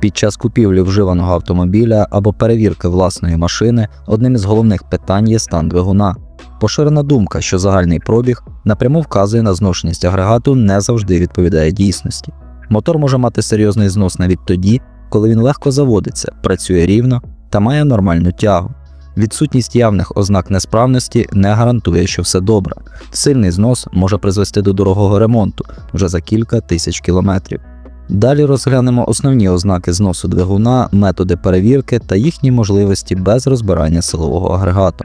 Під час купівлі вживаного автомобіля або перевірки власної машини одним із головних питань є стан двигуна. Поширена думка, що загальний пробіг напряму вказує на зношеність агрегату, не завжди відповідає дійсності. Мотор може мати серйозний знос навіть тоді, коли він легко заводиться, працює рівно та має нормальну тягу. Відсутність явних ознак несправності не гарантує, що все добре. Сильний знос може призвести до дорогого ремонту вже за кілька тисяч кілометрів. Далі розглянемо основні ознаки зносу двигуна, методи перевірки та їхні можливості без розбирання силового агрегату.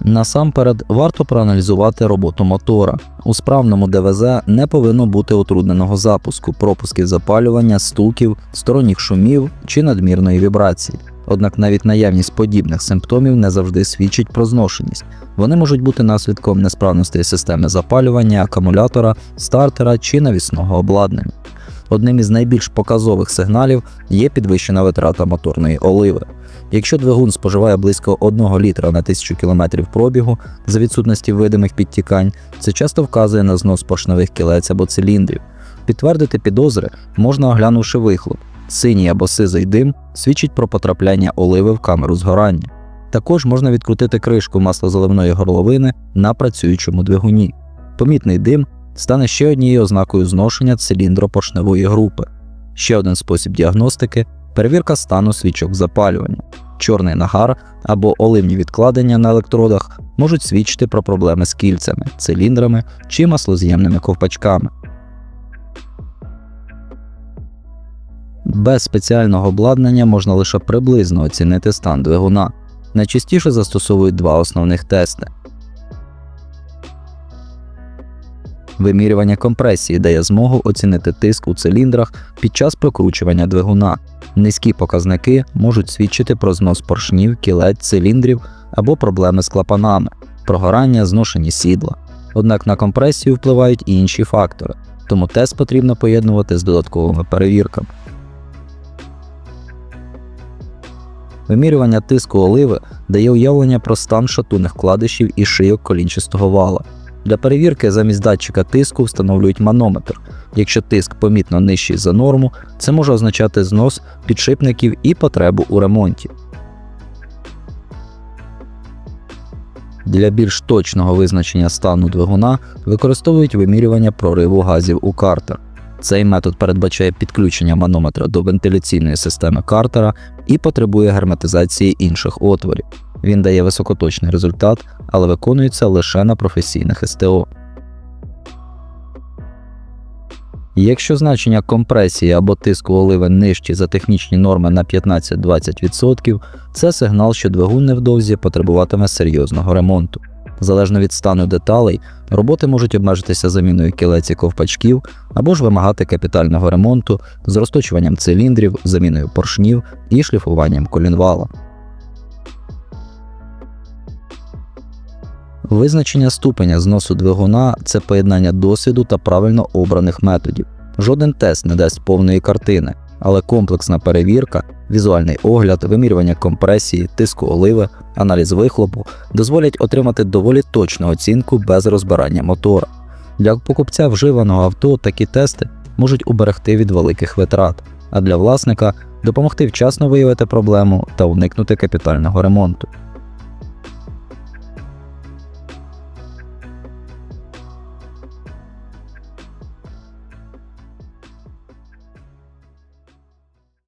Насамперед варто проаналізувати роботу мотора. У справному ДВЗ не повинно бути утрудненого запуску, пропусків запалювання, стуків, сторонніх шумів чи надмірної вібрації. Однак навіть наявність подібних симптомів не завжди свідчить про зношеність. Вони можуть бути наслідком несправності системи запалювання, акумулятора, стартера чи навісного обладнання. Одним із найбільш показових сигналів є підвищена витрата моторної оливи. Якщо двигун споживає близько 1 літра на 1000 км пробігу за відсутності видимих підтікань, це часто вказує на знос поршневих кілець або циліндрів. Підтвердити підозри можна оглянувши вихлоп. Синій або сизий дим свідчить про потрапляння оливи в камеру згорання. Також можна відкрутити кришку маслозаливної горловини на працюючому двигуні. Помітний дим стане ще однією ознакою зношення циліндропоршневої групи. Ще один спосіб діагностики перевірка стану свічок запалювання. Чорний нагар або оливні відкладення на електродах можуть свідчити про проблеми з кільцями, циліндрами чи маслоз'ємними ковпачками. Без спеціального обладнання можна лише приблизно оцінити стан двигуна. Найчастіше застосовують два основних тести. Вимірювання компресії дає змогу оцінити тиск у циліндрах під час прокручування двигуна. Низькі показники можуть свідчити про знос поршнів, кілець, циліндрів або проблеми з клапанами, прогорання, зношені сідла. Однак на компресію впливають і інші фактори, тому тест потрібно поєднувати з додатковими перевірками. Вимірювання тиску оливи дає уявлення про стан шатунних вкладишів і шийок колінчастого вала. Для перевірки замість датчика тиску встановлюють манометр. Якщо тиск помітно нижчий за норму, це може означати знос підшипників і потребу у ремонті. Для більш точного визначення стану двигуна використовують вимірювання прориву газів у картер. Цей метод передбачає підключення манометра до вентиляційної системи картера і потребує герметизації інших отворів. Він дає високоточний результат, але виконується лише на професійних СТО. Якщо значення компресії або тиску оливи нижчі за технічні норми на 15-20%, це сигнал, що двигун невдовзі потребуватиме серйозного ремонту. Залежно від стану деталей, роботи можуть обмежитися заміною кілець і ковпачків або ж вимагати капітального ремонту з розточуванням циліндрів, заміною поршнів і шліфуванням колінвала. Визначення ступеня зносу двигуна це поєднання досвіду та правильно обраних методів. Жоден тест не дасть повної картини, але комплексна перевірка, візуальний огляд, вимірювання компресії, тиску оливи, аналіз вихлопу дозволять отримати доволі точну оцінку без розбирання мотора. Для покупця вживаного авто такі тести можуть уберегти від великих витрат, а для власника допомогти вчасно виявити проблему та уникнути капітального ремонту.